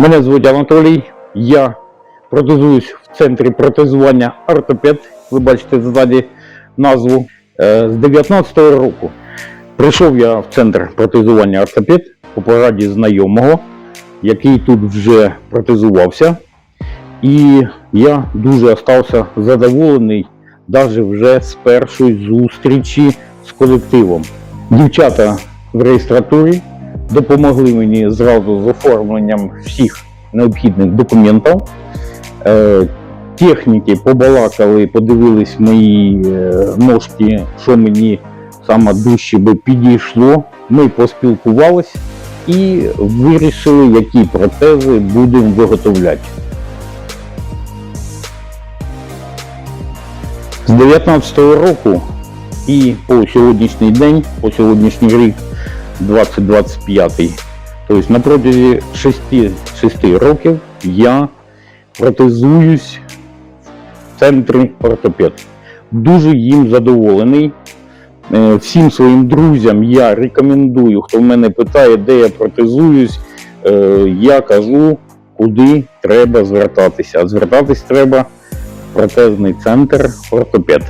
Мене звуть Анатолій. Я протезуюсь в центрі протезування ортопед. Ви бачите ззаді назву. Е, З 19-го року прийшов я в центр протезування ортопед по пораді знайомого, який тут вже протезувався. І я дуже остався задоволений навіть вже з першої зустрічі з колективом. Дівчата в реєстратурі допомогли мені зразу з оформленням всіх необхідних документів. Е, техніки побалакали, подивились мої е, ножки, що мені саме дужче би підійшло. Ми поспілкувались і вирішили, які протези будемо виготовляти. З 19-го року і по сьогоднішній день, по сьогоднішній рік, 2025, тобто на протязі 6, 6 років я протезуюсь в центрі ортопед. Дуже їм задоволений. Е, Всім своїм друзям я рекомендую, хто в мене питає, де я протезуюсь, е, я кажу, куди треба звертатися. А звертатись треба в протезний центр ортопед.